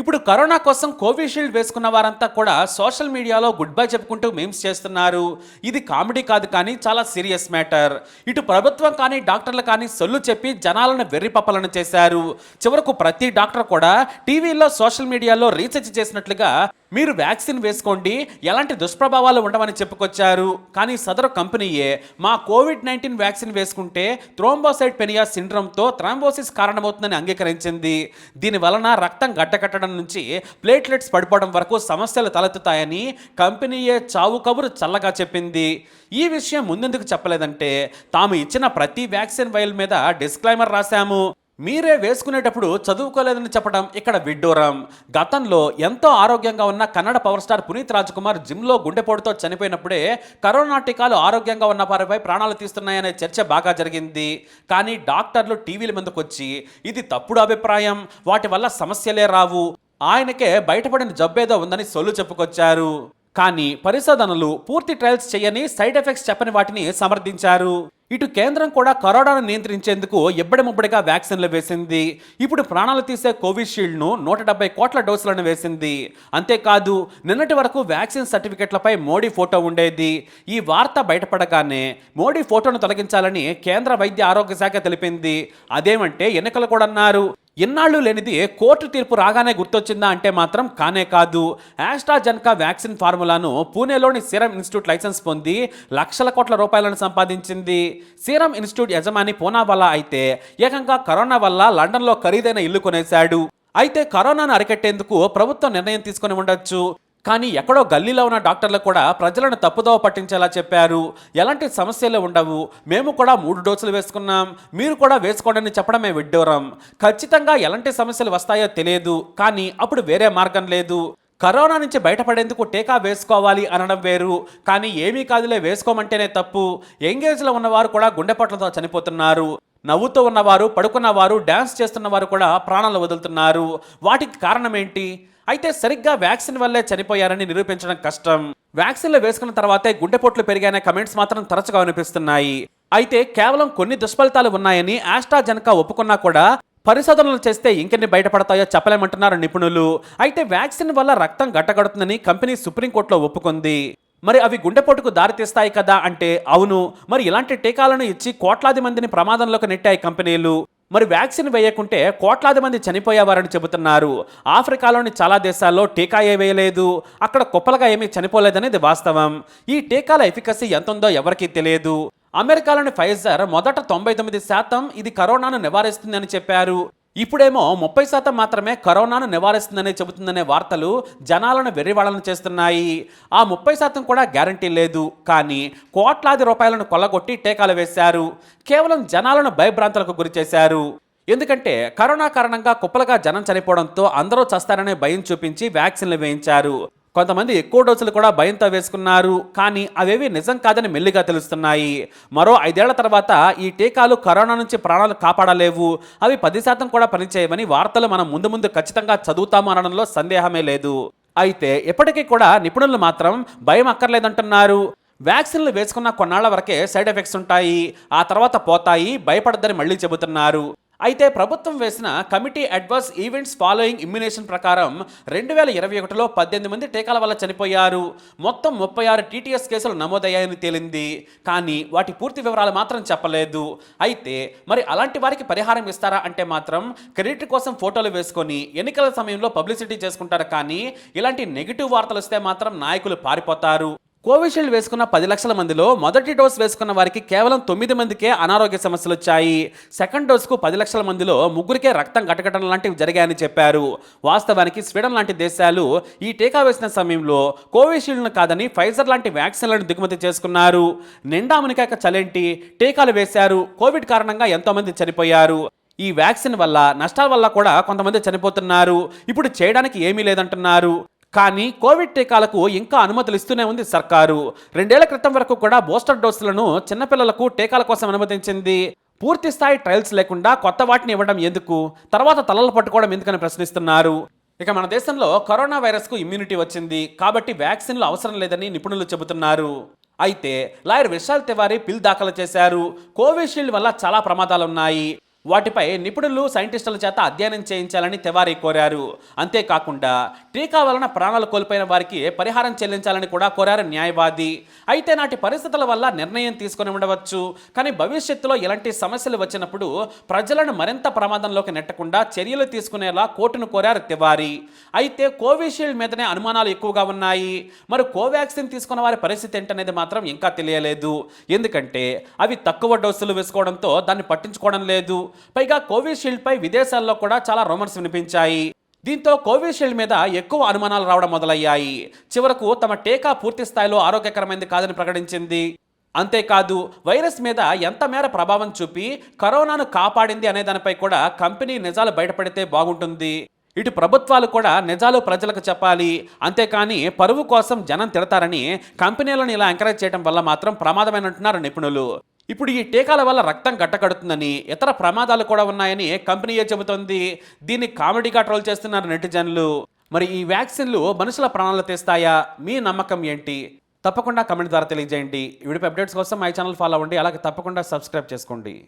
ఇప్పుడు కరోనా కోసం కోవిషీల్డ్ వేసుకున్న వారంతా కూడా సోషల్ మీడియాలో గుడ్ బై చెప్పుకుంటూ మేమ్స్ చేస్తున్నారు. ఇది కామెడీ కాదు కానీ చాలా సీరియస్ మ్యాటర్. ఇటు ప్రభుత్వం కానీ డాక్టర్లు కానీ సొల్లు చెప్పి జనాలను వెర్రిపప్పలను చేశారు. చివరకు ప్రతి డాక్టర్ కూడా టీవీలో సోషల్ మీడియాలో రీసెర్చ్ చేసినట్లుగా మీరు వ్యాక్సిన్ వేసుకోండి ఎలాంటి దుష్ప్రభావాలు ఉండవని చెప్పుకొచ్చారు. కానీ సదరు కంపెనీయే మా కోవిడ్ నైన్టీన్ వ్యాక్సిన్ వేసుకుంటే థ్రోంబోసైడ్ పెనియా సిండ్రోమ్తో థ్రాంబోసిస్ కారణమవుతుందని అంగీకరించింది. దీని వలన రక్తం గడ్డకట్టడం నుంచి ప్లేట్లెట్స్ పడిపోవడం వరకు సమస్యలు తలెత్తుతాయని కంపెనీయే చావు కబురు చల్లగా చెప్పింది. ఈ విషయం ముందెందుకు చెప్పలేదంటే తాము ఇచ్చిన ప్రతి వ్యాక్సిన్ వైల్ మీద డిస్క్లైమర్ రాశాము. మీరే వేసుకునేటప్పుడు చదువుకోలేదని చెప్పడం ఇక్కడ విడ్డూరం. గతంలో ఎంతో ఆరోగ్యంగా ఉన్న కన్నడ పవర్ స్టార్ పునీత్ రాజ్కుమార్ జిమ్లో గుండెపోటుతో చనిపోయినప్పుడే కరోనా టీకాలు ఆరోగ్యంగా ఉన్న వారిపై ప్రాణాలు తీస్తున్నాయనే చర్చ బాగా జరిగింది. కానీ డాక్టర్లు టీవీల ముందుకు వచ్చి ఇది తప్పుడు అభిప్రాయం వాటి వల్ల సమస్యలే రావు. ఆయనకే బయటపడిన జబ్బేదో ఉందని సొల్లు చెప్పుకొచ్చారు. కానీ పరిశోధనలు పూర్తి ట్రయల్స్ చేయని సైడ్ ఎఫెక్ట్స్ చెప్పని వాటిని సమర్థించారు. ఇటు కేంద్రం కూడా కరోనాను నియంత్రించేందుకు ఎబ్బడిముబ్బడిగా వ్యాక్సిన్లు వేసింది. ఇప్పుడు ప్రాణాలు తీసే కోవిషీల్డ్ను నూట డెబ్బై కోట్ల డోసులను వేసింది. అంతేకాదు నిన్నటి వరకు వ్యాక్సిన్ సర్టిఫికెట్లపై మోడీ ఫోటో ఉండేది. ఈ వార్త బయటపడగానే మోడీ ఫోటోను తొలగించాలని కేంద్ర వైద్య ఆరోగ్య శాఖ తెలిపింది. అదేమంటే ఎన్నికలు కూడా అన్నారు ఎన్నాళ్ళు లేనిది కోర్టు తీర్పు రాగానే గుర్తొచ్చిందా అంటే మాత్రం కానే కాదు. ఆస్ట్రాజెన్కా వ్యాక్సిన్ ఫార్ములాను పూణేలోని సీరం ఇన్స్టిట్యూట్ లైసెన్స్ పొంది లక్షల కోట్ల రూపాయలను సంపాదించింది. సీరం ఇన్స్టిట్యూట్ యజమాని పూనావాలా అయితే ఏకంగా కరోనా వల్ల లండన్లో ఖరీదైన ఇల్లు కొనేశాడు. అయితే కరోనాను అరికట్టేందుకు ప్రభుత్వం నిర్ణయం తీసుకుని ఉండొచ్చు. కానీ ఎక్కడో గల్లీలో ఉన్న డాక్టర్లు కూడా ప్రజలను తప్పుదోవ పట్టించేలా చెప్పారు. ఎలాంటి సమస్యలు ఉండవు. మేము కూడా మూడు డోసులు వేసుకున్నాం. మీరు కూడా వేసుకోండి చెప్పడమే విడ్డూరం. ఖచ్చితంగా ఎలాంటి సమస్యలు వస్తాయో తెలియదు. కానీ అప్పుడు వేరే మార్గం లేదు. కరోనా నుంచి బయటపడేందుకు టీకా వేసుకోవాలి అనడం వేరు. కానీ ఏమీ కాదులే వేసుకోమంటేనే తప్పు. ఎంగేజ్లో ఉన్నవారు కూడా గుండెపట్లతో చనిపోతున్నారు. నవ్వుతూ ఉన్నవారు పడుకున్నవారు డ్యాన్స్ చేస్తున్నవారు కూడా ప్రాణాలు వదులుతున్నారు. వాటికి కారణం ఏంటి అయితే సరిగ్గా వ్యాక్సిన్ వల్లే చనిపోయారని నిరూపించడం కష్టం. వ్యాక్సిన్లు వేసుకున్న తర్వాతే గుండెపోట్లు పెరిగాయనే కమెంట్స్ మాత్రం తరచుగా అనిపిస్తున్నాయి అయితే కేవలం కొన్ని దుష్ఫలితాలు ఉన్నాయని ఆస్ట్రాజెనకా ఒప్పుకున్నా కూడా పరిశోధనలు చేస్తే ఇంకెన్ని బయటపడతాయో చెప్పలేమంటున్నారు నిపుణులు. అయితే వ్యాక్సిన్ వల్ల రక్తం గట్టగడుతుందని కంపెనీ సుప్రీంకోర్టులో ఒప్పుకుంది. మరి అవి గుండెపోటుకు దారితీస్తాయి కదా అంటే అవును. మరి ఇలాంటి టీకాలను ఇచ్చి కోట్లాది మందిని ప్రమాదంలోకి నెట్టాయి కంపెనీలు. మరి వ్యాక్సిన్ వేయకుంటే కోట్లాది మంది చనిపోయేవారని చెబుతున్నారు. ఆఫ్రికాలోని చాలా దేశాల్లో టీకా ఏ వేయలేదు. అక్కడ కుప్పలుగా ఏమీ చనిపోలేదనేది వాస్తవం. ఈ టీకాల ఎఫికసీ ఎంత ఉందో ఎవరికీ తెలియదు. అమెరికాలోని ఫైజర్ మొదట తొంభై తొమ్మిది శాతం ఇది కరోనాను నివారిస్తుందని చెప్పారు. ఇప్పుడేమో ముప్పై శాతం మాత్రమే కరోనాను నివారిస్తుందని చెబుతుందనే వార్తలు జనాలను వెర్రివాళ్ళను చేస్తున్నాయి. ఆ ముప్పై శాతం కూడా గ్యారంటీ లేదు. కానీ కోట్లాది రూపాయలను కొల్లగొట్టి టీకాలు వేశారు. కేవలం జనాలను భయభ్రాంతులకు గురి చేశారు. ఎందుకంటే కరోనా కారణంగా కుప్పలుగా జనం చనిపోవడంతో అందరూ చస్తారనే భయం చూపించి వ్యాక్సిన్లు వేయించారు. కొంతమంది ఎక్కువ డోసులు కూడా భయంతో వేసుకున్నారు కానీ అవేవి నిజం కాదని మెల్లిగా తెలుస్తున్నాయి. మరో ఐదేళ్ళ తర్వాత ఈ టీకాలు కరోనా నుంచి ప్రాణాలు కాపాడలేవు. అవి పది శాతం కూడా పనిచేయవని వార్తలు మనం ముందు ముందు ఖచ్చితంగా చదువుతాము అనడంలో సందేహమే లేదు. అయితే ఇప్పటికీ కూడా నిపుణులు మాత్రం భయం అక్కర్లేదంటున్నారు. వ్యాక్సిన్లు వేసుకున్న కొన్నాళ్ళ వరకే సైడ్ ఎఫెక్ట్స్ ఉంటాయి. ఆ తర్వాత పోతాయి భయపడద్దని మళ్ళీ చెబుతున్నారు. అయితే ప్రభుత్వం వేసిన committee adverse events following immunisation ప్రకారం రెండు వేల ఇరవై ఒకటిలో పద్దెనిమిది మంది టీకాల వల్ల చనిపోయారు. మొత్తం ముప్పై ఆరు టీటీఎస్ కేసులు నమోదయ్యాయని తేలింది. కానీ వాటి పూర్తి వివరాలు మాత్రం చెప్పలేదు. అయితే మరి అలాంటి వారికి పరిహారం ఇస్తారా అంటే మాత్రం క్రెడిట్ కోసం ఫోటోలు వేసుకొని ఎన్నికల సమయంలో పబ్లిసిటీ చేసుకుంటారు. కానీ ఇలాంటి నెగిటివ్ వార్తలు వస్తే మాత్రం నాయకులు పారిపోతారు. కోవిషీల్డ్ వేసుకున్న పది లక్షల మందిలో మొదటి డోస్ వేసుకున్న వారికి కేవలం తొమ్మిది మందికే అనారోగ్య సమస్యలు వచ్చాయి. సెకండ్ డోస్కు పది లక్షల మందిలో ముగ్గురికే రక్తం గటగటం లాంటివి జరిగాయని చెప్పారు. వాస్తవానికి స్వీడన్ లాంటి దేశాలు ఈ టీకా వేసిన సమయంలో కోవిషీల్డ్ను కాదని ఫైజర్ లాంటి వ్యాక్సిన్లను దిగుమతి చేసుకున్నారు. నిండా మునికాక చలేంటి టీకాలు వేశారు. కోవిడ్ కారణంగా ఎంతోమంది చనిపోయారు. ఈ వ్యాక్సిన్ వల్ల నష్టాల వల్ల కూడా కొంతమంది చనిపోతున్నారు. ఇప్పుడు చేయడానికి ఏమీ లేదంటున్నారు. కానీ కోవిడ్ టీకాలకు ఇంకా అనుమతులు ఇస్తూనే ఉంది సర్కారు. రెండేళ్ళ క్రితం వరకు కూడా బూస్టర్ డోసులను చిన్నపిల్లలకు టీకాల కోసం అనుమతించింది. పూర్తి స్థాయి ట్రయల్స్ లేకుండా కొత్త వాటిని ఇవ్వడం ఎందుకు? తర్వాత తలలు పట్టుకోవడం ఎందుకని ప్రశ్నిస్తున్నారు. ఇక మన దేశంలో కరోనా వైరస్కు ఇమ్యూనిటీ వచ్చింది. కాబట్టి వ్యాక్సిన్లు అవసరం లేదని నిపుణులు చెబుతున్నారు. అయితే లాయర్ విశాల్ తివారీ పిల్ దాఖలు చేశారు. కోవిషీల్డ్ వల్ల చాలా ప్రమాదాలున్నాయి. వాటిపై నిపుణులు సైంటిస్టుల చేత అధ్యయనం చేయించాలని తివారీ కోరారు. అంతేకాకుండా టీకా వలన ప్రాణాలు కోల్పోయిన వారికి పరిహారం చెల్లించాలని కూడా కోరారు న్యాయవాది. అయితే నాటి పరిస్థితుల వల్ల నిర్ణయం తీసుకుని ఉండవచ్చు. కానీ భవిష్యత్తులో ఇలాంటి సమస్యలు వచ్చినప్పుడు ప్రజలను మరింత ప్రమాదంలోకి నెట్టకుండా చర్యలు తీసుకునేలా కోర్టును కోరారు తివారీ. అయితే కోవిషీల్డ్ మీదనే అనుమానాలు ఎక్కువగా ఉన్నాయి. మరి కోవాక్సిన్ తీసుకున్న వారి పరిస్థితి ఏంటనేది మాత్రం ఇంకా తెలియలేదు. ఎందుకంటే అవి తక్కువ డోసులు వేసుకోవడంతో దాన్ని పట్టించుకోవడం లేదు. పైగా కోవిషీల్డ్ పై విదేశాల్లో కూడా చాలా రూమర్స్ వినిపించాయి. దీంతో కోవిషీల్డ్ మీద ఎక్కువ అనుమానాలు రావడం మొదలయ్యాయి. చివరకు తమ టీకా పూర్తి స్థాయిలో ఆరోగ్యకరమైనది కాదని ప్రకటించింది. అంతేకాదు వైరస్ మీద ఎంత మేర ప్రభావం చూపి కరోనాను కాపాడింది అనే దానిపై కూడా కంపెనీ నిజాలు బయటపడితే బాగుంటుంది. ఇటు ప్రభుత్వాలు కూడా నిజాలు ప్రజలకు చెప్పాలి. అంతేకాని పరువు కోసం జనం తిడతారని కంపెనీలను ఇలా ఎంకరేజ్ చేయడం వల్ల మాత్రం ప్రమాదమైనంటున్నారు నిపుణులు. ఇప్పుడు ఈ టీకాల వల్ల రక్తం గట్టకడుతుందని ఇతర ప్రమాదాలు కూడా ఉన్నాయని కంపెనీయే చెబుతోంది. దీన్ని కామెడీగా ట్రోల్ చేస్తున్నారు నెటిజన్లు. మరి ఈ వ్యాక్సిన్లు మనుషుల ప్రాణాలు తీస్తాయా? మీ నమ్మకం ఏంటి? తప్పకుండా కమెంట్ ద్వారా తెలియజేయండి. వీడిపై అప్డేట్స్ కోసం మై ఛానల్ ఫాలో అవ్వండి. అలాగే తప్పకుండా సబ్స్క్రైబ్ చేసుకోండి.